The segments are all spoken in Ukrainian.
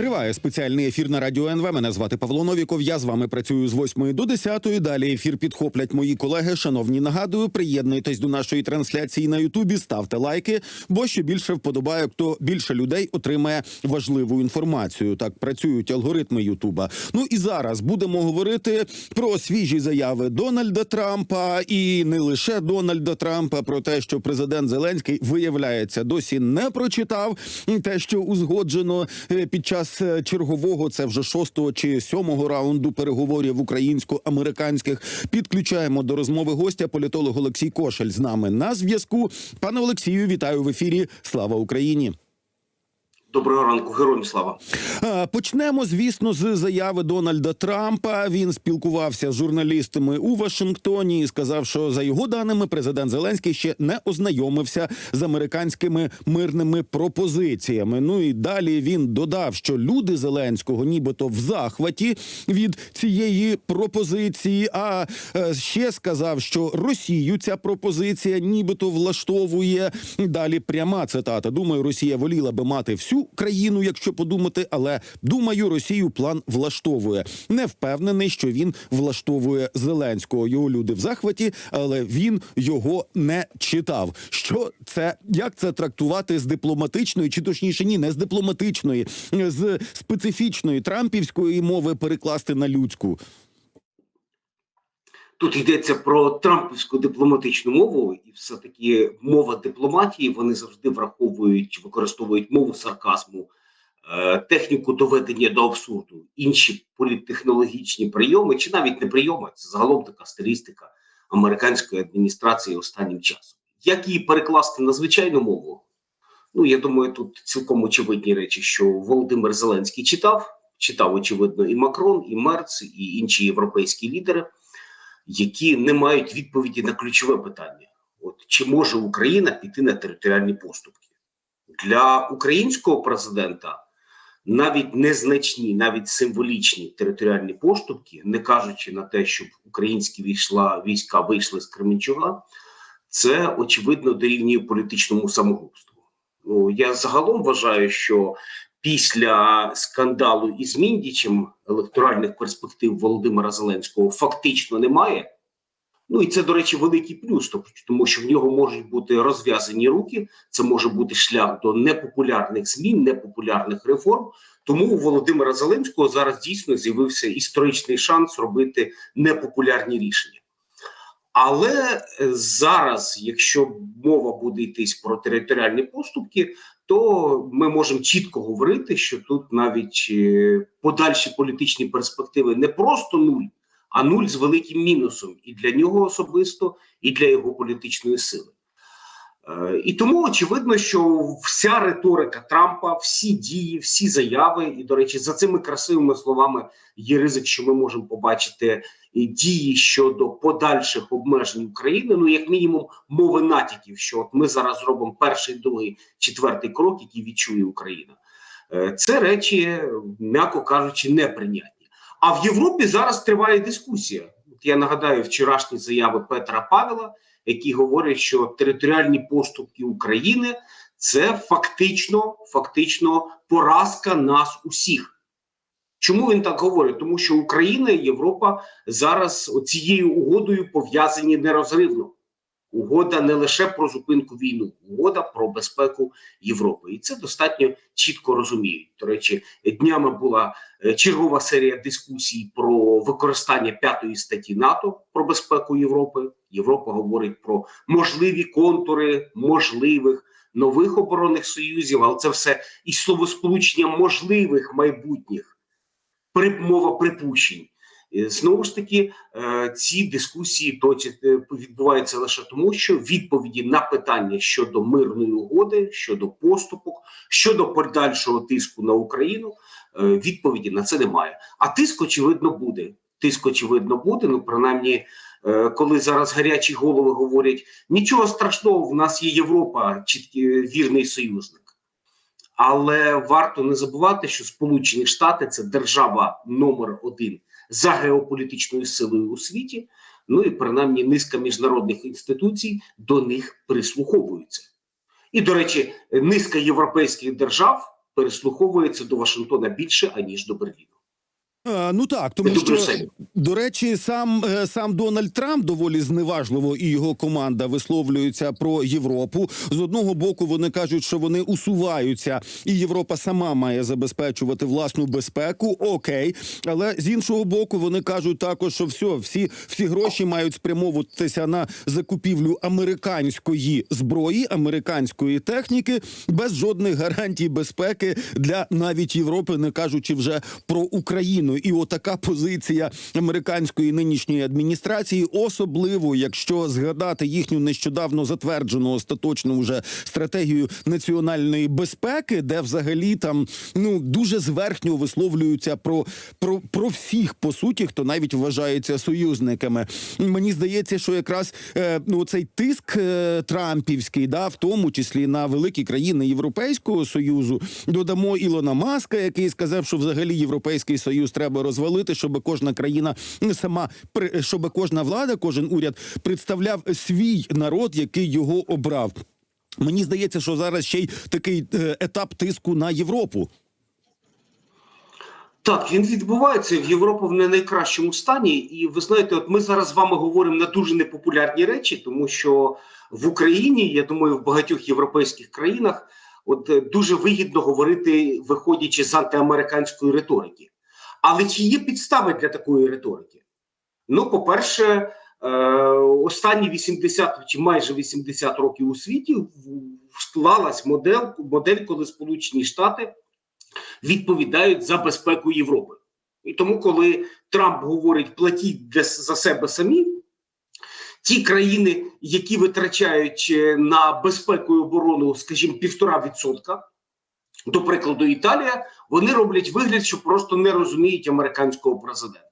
Триває спеціальний ефір на радіо НВ. Мене звати Павло Новіков. Я з вами працюю з 8 до 10. Далі ефір підхоплять мої колеги. Шановні, нагадую, приєднуйтесь до нашої трансляції на Ютубі, ставте лайки, бо що більше вподобає, то більше людей отримає важливу інформацію. Так працюють алгоритми Ютуба. Ну і зараз будемо говорити про свіжі заяви Дональда Трампа і не лише Дональда Трампа про те, що президент Зеленський виявляється досі не прочитав те, що узгоджено е, під час е, чергового, це вже шостого чи сьомого раунду переговорів українсько-американських. Підключаємо до розмови гостя політолог Олексій Кошель з нами на зв'язку. Пане Олексію, вітаю в ефірі. Слава Україні! Доброго ранку, героям слава. Почнемо, звісно, з заяви Дональда Трампа. Він спілкувався з журналістами у Вашингтоні і сказав, що за його даними президент Зеленський ще не ознайомився з американськими мирними пропозиціями. Ну і далі він додав, що люди Зеленського, нібито в захваті від цієї пропозиції. А е, ще сказав, що Росію ця пропозиція нібито влаштовує. Далі пряма цитата. Думаю, Росія воліла би мати всю країну, якщо подумати, але думаю, Росію план влаштовує. Не впевнений, що він влаштовує Зеленського. Його люди в захваті, але він його не читав. Що це як це трактувати з дипломатичної, чи точніше, ні, не з дипломатичної, з специфічної трампівської мови перекласти на людську. Тут йдеться про трампівську дипломатичну мову, і все таки мова дипломатії. Вони завжди враховують, використовують мову сарказму, е, техніку доведення до абсурду, інші політтехнологічні прийоми, чи навіть не прийоми, це загалом така стилістика американської адміністрації останнім часом. Як її перекласти на звичайну мову? Ну я думаю, тут цілком очевидні речі, що Володимир Зеленський читав, читав очевидно і Макрон, і Мерц, і інші європейські лідери які не мають відповіді на ключове питання: от чи може Україна піти на територіальні поступки для українського президента? Навіть незначні, навіть символічні територіальні поступки, не кажучи на те, щоб українські війшла війська вийшли з Кременчуга, це очевидно дорівнює політичному самогубству. Ну я загалом вважаю, що після скандалу із Міндічем електоральних перспектив Володимира Зеленського фактично немає. Ну і це, до речі, великий плюс, тому що в нього можуть бути розв'язані руки. Це може бути шлях до непопулярних змін, непопулярних реформ. Тому у Володимира Зеленського зараз дійсно з'явився історичний шанс робити непопулярні рішення. Але е, зараз, якщо мова буде йтись про територіальні поступки, то ми можемо чітко говорити, що тут навіть е, подальші політичні перспективи не просто нуль, а нуль з великим мінусом і для нього особисто, і для його політичної сили. Е, і тому очевидно, що вся риторика Трампа, всі дії, всі заяви, і до речі, за цими красивими словами є ризик, що ми можемо побачити дії щодо подальших обмежень України. Ну, як мінімум, мови натяків, що от ми зараз робимо перший, другий, четвертий крок, який відчує Україна. Е, це речі, м'яко кажучи, неприйнятні. А в Європі зараз триває дискусія. От я нагадаю вчорашні заяви Петра Павела які говорять, що територіальні поступки України це фактично, фактично поразка нас усіх. Чому він так говорить? Тому що Україна і Європа зараз цією угодою пов'язані нерозривно. Угода не лише про зупинку війни, угода про безпеку Європи, і це достатньо чітко розуміють. До речі, днями була е, чергова серія дискусій про використання п'ятої статті НАТО про безпеку Європи. Європа говорить про можливі контури можливих нових оборонних союзів, але це все і словосполучення можливих майбутніх мова припущень. Знову ж таки, е, ці дискусії точать е, відбуваються лише тому, що відповіді на питання щодо мирної угоди, щодо поступок, щодо подальшого тиску на Україну, е, відповіді на це немає. А тиск очевидно буде. Тиск очевидно буде. Ну принаймні, коли зараз гарячі голови говорять нічого страшного, в нас є Європа, чіткий вірний союзник. Але варто не забувати, що Сполучені Штати це держава номер один за геополітичною силою у світі. Ну і принаймні низка міжнародних інституцій до них прислуховуються. І, до речі, низка європейських держав переслуховується до Вашингтона більше аніж до Берліну. Ну так, тому що до речі, сам е, сам Дональд Трамп доволі зневажливо і його команда висловлюються про Європу. З одного боку, вони кажуть, що вони усуваються, і Європа сама має забезпечувати власну безпеку. Окей, але з іншого боку, вони кажуть також, що все, всі, всі гроші мають спрямовуватися на закупівлю американської зброї, американської техніки без жодних гарантій безпеки для навіть Європи, не кажучи вже про Україну. І отака позиція американської нинішньої адміністрації, особливо якщо згадати їхню нещодавно затверджену остаточну вже стратегію національної безпеки, де взагалі там ну дуже зверхньо висловлюються про, про, про всіх по суті, хто навіть вважається союзниками. Мені здається, що якраз е, ну цей тиск е, Трампівський, да, в тому числі на великі країни Європейського союзу, додамо Ілона Маска, який сказав, що взагалі європейський союз треба розвалити, щоб кожна країна сама при- щоб кожна влада, кожен уряд представляв свій народ, який його обрав. Мені здається, що зараз ще й такий е, етап тиску на Європу. Так, він відбувається в Європі в не найкращому стані. І ви знаєте, от ми зараз з вами говоримо на дуже непопулярні речі, тому що в Україні, я думаю, в багатьох європейських країнах от е, дуже вигідно говорити, виходячи з антиамериканської риторики. Але чи є підстави для такої риторики? Ну, по-перше, е, останні 80 чи майже 80 років у світі склалась модель, модель, коли Сполучені Штати відповідають за безпеку Європи. І тому, коли Трамп говорить платіть для, за себе самі, ті країни, які витрачають е, на безпеку і оборону, скажімо, півтора відсотка, до прикладу, Італія, вони роблять вигляд, що просто не розуміють американського президента.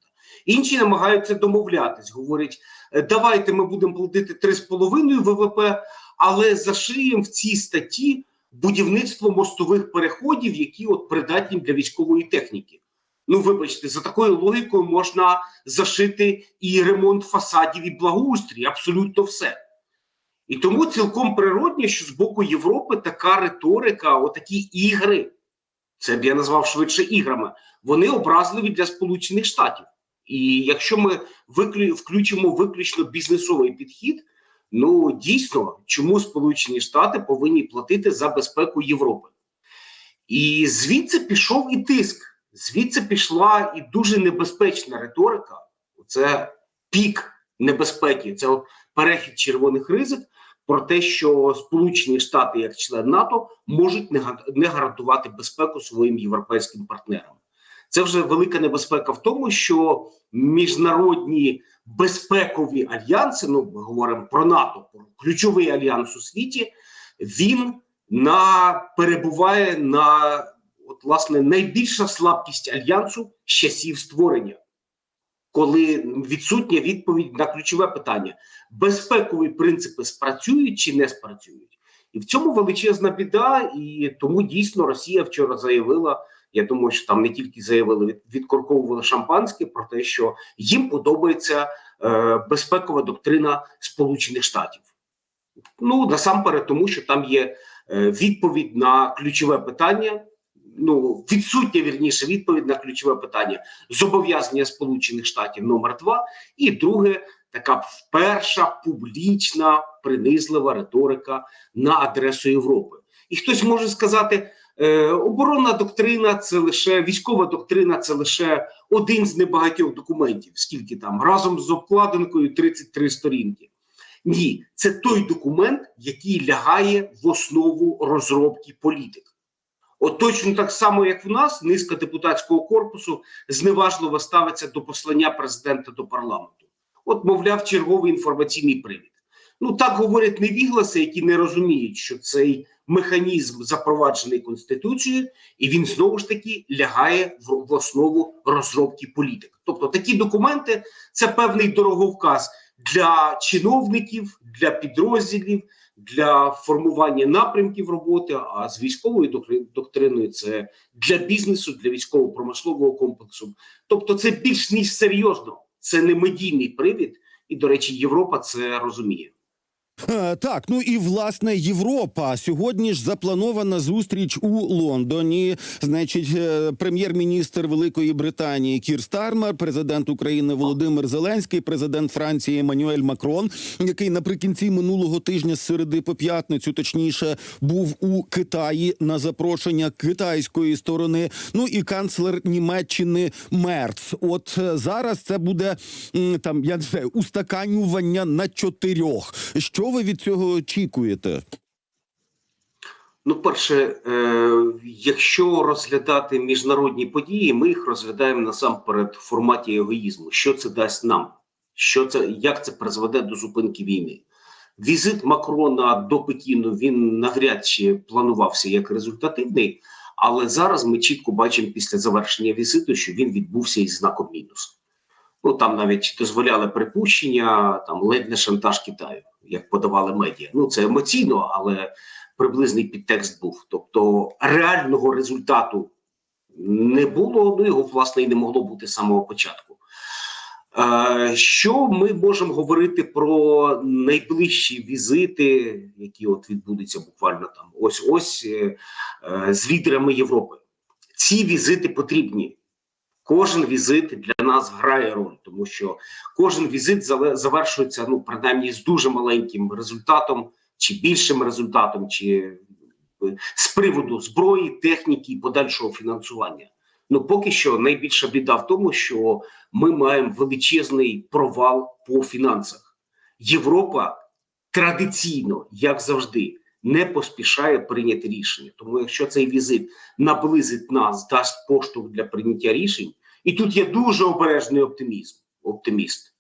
Інші намагаються домовлятись, говорять: «Е, давайте ми будемо платити 3,5 ВВП, але зашиємо в цій статті будівництво мостових переходів, які от придатні для військової техніки. Ну, вибачте, за такою логікою можна зашити і ремонт фасадів, і благоустрій, абсолютно все. І тому цілком природні, що з боку Європи така риторика, отакі ігри, це б я назвав швидше іграми, вони образливі для Сполучених Штатів. І якщо ми виклю- включимо виключно бізнесовий підхід, ну дійсно, чому Сполучені Штати повинні платити за безпеку Європи? І звідси пішов і тиск, звідси пішла і дуже небезпечна риторика. Це пік небезпеки, це перехід червоних ризик про те, що Сполучені Штати, як член НАТО, можуть не га- гарантувати безпеку своїм європейським партнерам. Це вже велика небезпека в тому, що міжнародні безпекові альянси, ну ми говоримо про НАТО, про ключовий альянс у світі, він на перебуває на от власне найбільша слабкість альянсу з часів створення, коли відсутня відповідь на ключове питання: безпекові принципи спрацюють чи не спрацюють, і в цьому величезна біда. І тому дійсно Росія вчора заявила. Я думаю, що там не тільки заявили, відкорковували шампанське про те, що їм подобається е, безпекова доктрина Сполучених Штатів. Ну насамперед, тому що там є е, відповідь на ключове питання. Ну, відсутня вірніше відповідь на ключове питання зобов'язання Сполучених Штатів номер два, і друге, така перша публічна принизлива риторика на адресу Європи. І хтось може сказати, е, оборонна доктрина це лише військова доктрина, це лише один з небагатьох документів. Скільки там разом з обкладинкою 33 сторінки. Ні, це той документ, який лягає в основу розробки політик. От точно так само, як в нас, низка депутатського корпусу зневажливо ставиться до послання президента до парламенту. От, мовляв, черговий інформаційний привід. Ну так говорять невігласи, які не розуміють, що цей механізм запроваджений конституцією, і він знову ж таки лягає в, основу розробки політик. Тобто такі документи це певний дороговказ для чиновників, для підрозділів, для формування напрямків роботи. А з військовою доктриною це для бізнесу, для військово-промислового комплексу. Тобто, це більш ніж серйозно, це не медійний привід, і до речі, Європа це розуміє. Е, Так, ну і власне Європа. Сьогодні ж запланована зустріч у Лондоні. Значить, е, прем'єр-міністр Великої Британії Кір Стармер, президент України Володимир Зеленський, президент Франції Еммануель Макрон, який наприкінці минулого тижня з середи по п'ятницю, точніше, був у Китаї на запрошення китайської сторони. Ну і канцлер Німеччини Мерц. От е, зараз це буде там, я не знаю, устаканювання на чотирьох. Що ви від цього очікуєте? Ну, перше, е, якщо розглядати міжнародні події, ми їх розглядаємо насамперед в форматі егоїзму. Що це дасть нам? Що це, як це призведе до зупинки війни? Візит Макрона до Пекіну він навряд чи планувався як результативний, але зараз ми чітко бачимо після завершення візиту, що він відбувся із знаком мінус. Ну там навіть дозволяли припущення, там ледь не шантаж Китаю, як подавали медіа. Ну це емоційно, але приблизний підтекст був. Тобто реального результату не було, ну його власне і не могло бути з самого початку. Е, Що ми можемо говорити про найближчі візити, які от відбудуться буквально там ось ось е, е, з лідерами Європи? Ці візити потрібні. Кожен візит для нас грає роль, тому що кожен візит завершується ну принаймні з дуже маленьким результатом, чи більшим результатом, чи е, з приводу зброї, техніки і подальшого фінансування. Ну поки що найбільша біда в тому, що ми маємо величезний провал по фінансах. Європа традиційно, як завжди, не поспішає прийняти рішення. Тому, якщо цей візит наблизить нас, дасть поштовх для прийняття рішень, і тут є дуже обережний оптимізм. Оптиміст,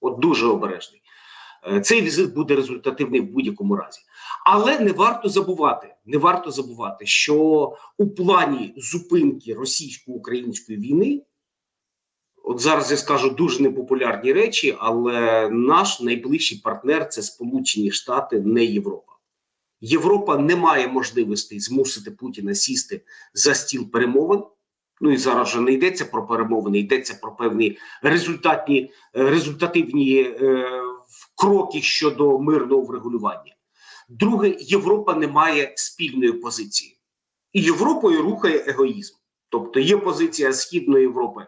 от дуже обережний. Е, Цей візит буде результативний в будь-якому разі. Але не варто забувати, не варто забувати, що у плані зупинки російсько-української війни, от зараз я скажу дуже непопулярні речі, але наш найближчий партнер це Сполучені Штати, не Європа. Європа не має можливостей змусити Путіна сісти за стіл перемовин. Ну і зараз вже не йдеться про перемовини, йдеться про певні результатні, е, результативні е, кроки щодо мирного врегулювання. Друге, Європа не має спільної позиції, і Європою рухає егоїзм. Тобто є позиція Східної Європи,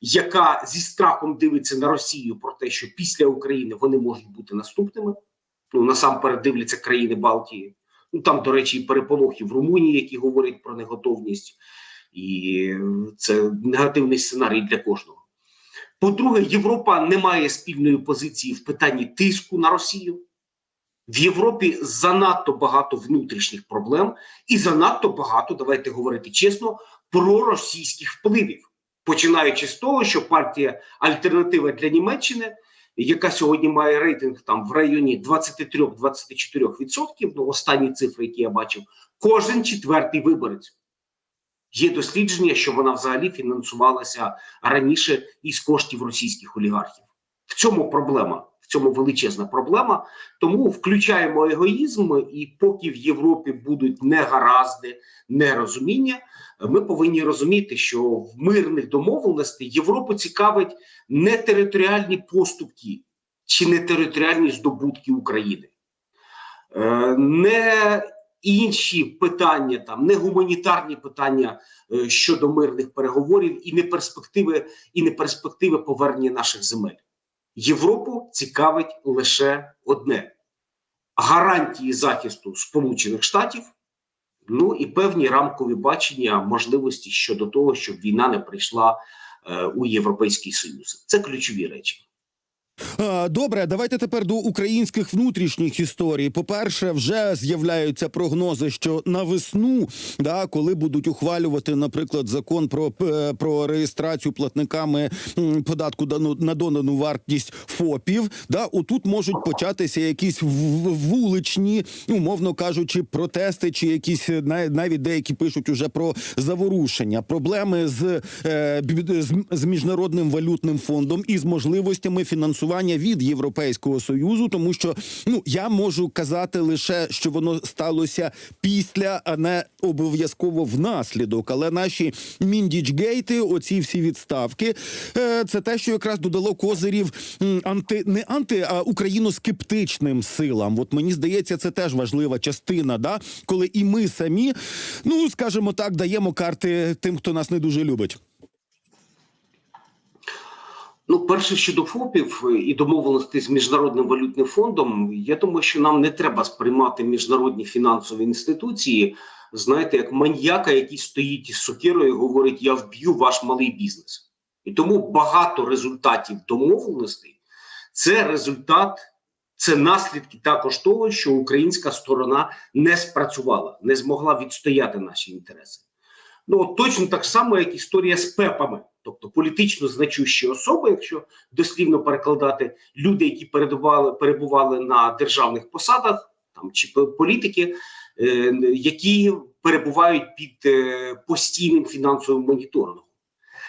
яка зі страхом дивиться на Росію про те, що після України вони можуть бути наступними. Ну насамперед дивляться країни Балтії. Ну там, до речі, і переполохи в Румунії, які говорять про неготовність, і це негативний сценарій для кожного. По-друге, Європа не має спільної позиції в питанні тиску на Росію. В Європі занадто багато внутрішніх проблем і занадто багато, давайте говорити чесно, проросійських впливів, починаючи з того, що партія Альтернатива для Німеччини, яка сьогодні має рейтинг там в районі 23-24%, ну останні цифри, які я бачив, кожен четвертий виборець. Є дослідження, що вона взагалі фінансувалася раніше із коштів російських олігархів. В цьому проблема, в цьому величезна проблема. Тому включаємо егоїзм, і поки в Європі будуть негаразди, нерозуміння, ми повинні розуміти, що в мирних домовленостей Європу цікавить не територіальні поступки чи не територіальні здобутки України, Е, не інші питання, там не гуманітарні питання е, щодо мирних переговорів і не перспективи, і не перспективи повернення наших земель. Європу цікавить лише одне: гарантії захисту Сполучених Штатів, ну і певні рамкові бачення можливості щодо того, щоб війна не прийшла е, у Європейський Союз. Це ключові речі. Добре, давайте тепер до українських внутрішніх історій. По-перше, вже з'являються прогнози, що на весну, да, коли будуть ухвалювати, наприклад, закон про, е, про реєстрацію платниками податку дану- на додану вартість ФОПів, да, отут можуть початися якісь вуличні, умовно кажучи, протести, чи якісь е, навіть деякі пишуть уже про заворушення, проблеми з, е, з, з міжнародним валютним фондом і з можливостями фінансування фінансування від Європейського союзу, тому що ну я можу казати лише, що воно сталося після, а не обов'язково внаслідок. Але наші міндічгейти, оці всі відставки, е, це те, що якраз додало козирів анти не анти, а україноскептичним силам. От мені здається, це теж важлива частина, да коли і ми самі, ну скажімо так, даємо карти тим, хто нас не дуже любить. Ну, перше щодо ФОПів і домовленостей з міжнародним валютним фондом, я думаю, що нам не треба сприймати міжнародні фінансові інституції, знаєте, як маньяка, який стоїть із сокирою і говорить: Я вб'ю ваш малий бізнес. І тому багато результатів домовленостей це результат, це наслідки також того, що українська сторона не спрацювала, не змогла відстояти наші інтереси. Ну точно так само, як історія з ПЕПами, тобто політично значущі особи, якщо дослівно перекладати люди, які перебували, перебували на державних посадах, там чи політики, е, які перебувають під е, постійним фінансовим моніторингом.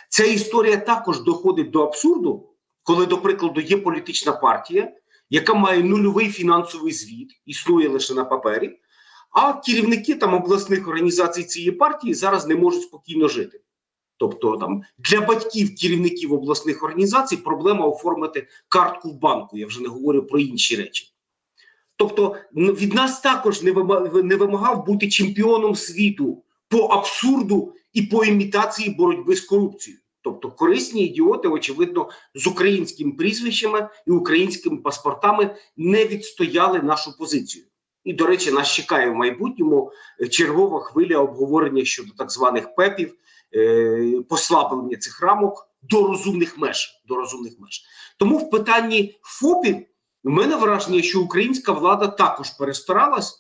Ця історія також доходить до абсурду, коли, до прикладу, є політична партія, яка має нульовий фінансовий звіт, існує лише на папері. А керівники там обласних організацій цієї партії зараз не можуть спокійно жити. Тобто, там для батьків керівників обласних організацій проблема оформити картку в банку. Я вже не говорю про інші речі. Тобто, від нас також не вимагав бути чемпіоном світу по абсурду і по імітації боротьби з корупцією. Тобто, корисні ідіоти, очевидно, з українськими прізвищами і українськими паспортами не відстояли нашу позицію. І, до речі, нас чекає в майбутньому е, чергова хвиля обговорення щодо так званих ПЕПів, послаблення цих рамок до розумних меж. До розумних меж. Тому в питанні ФОПів у мене враження, що українська влада також перестаралась,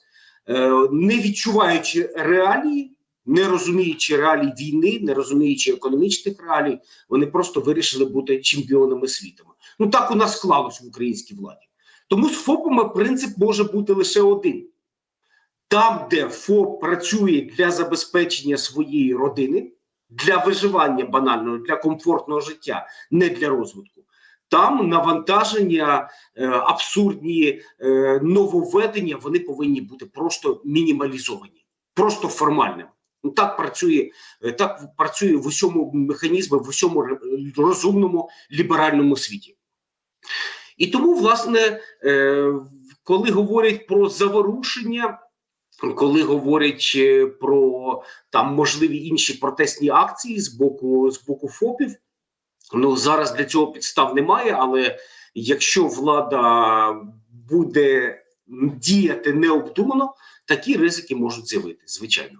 е, не відчуваючи реалії, не розуміючи реалій війни, не розуміючи економічних реалій, вони просто вирішили бути чемпіонами світу. Ну так у нас склалось в українській владі. Тому з ФОПами принцип може бути лише один: там, де ФОП працює для забезпечення своєї родини, для виживання банального, для комфортного життя, не для розвитку. Там навантаження, е, абсурдні е, нововведення вони повинні бути просто мінімалізовані, просто формальними. Ну так працює, е, так працює в усьому механізмі, в усьому розумному ліберальному світі. І тому, власне, е, коли говорять про заворушення, коли говорять е, про там можливі інші протестні акції з боку з боку ФОПів, ну зараз для цього підстав немає. Але якщо влада буде діяти необдумано, такі ризики можуть з'явитися, звичайно.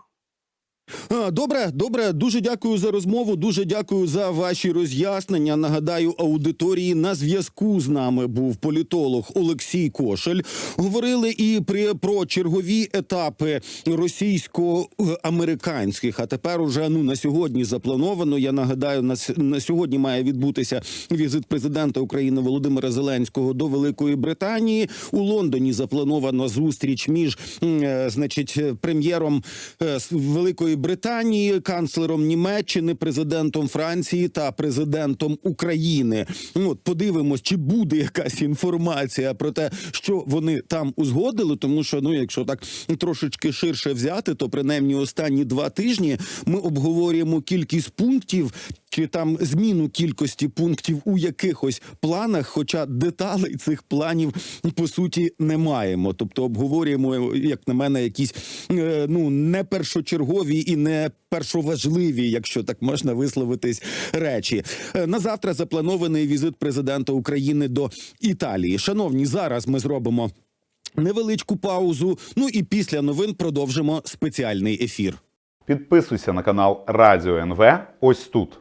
Добре, добре, дуже дякую за розмову. Дуже дякую за ваші роз'яснення. Нагадаю, аудиторії на зв'язку з нами був політолог Олексій Кошель. Говорили і при про чергові етапи російсько-американських. А тепер уже ну на сьогодні заплановано. Я нагадаю, на, на сьогодні має відбутися візит президента України Володимира Зеленського до Великої Британії. У Лондоні заплановано зустріч між е, значить прем'єром е, Великої Британії, канцлером Німеччини, президентом Франції та президентом України. Ну, От подивимось, чи буде якась інформація про те, що вони там узгодили. Тому що ну, якщо так трошечки ширше взяти, то принаймні останні два тижні ми обговорюємо кількість пунктів. Чи там зміну кількості пунктів у якихось планах, хоча деталей цих планів по суті не маємо. Тобто обговорюємо, як на мене, якісь е, ну не першочергові і не першоважливі, якщо так можна висловитись, речі. Е, На завтра запланований візит президента України до Італії. Шановні, зараз ми зробимо невеличку паузу. Ну і після новин продовжимо спеціальний ефір. Підписуйся на канал Радіо НВ ось тут.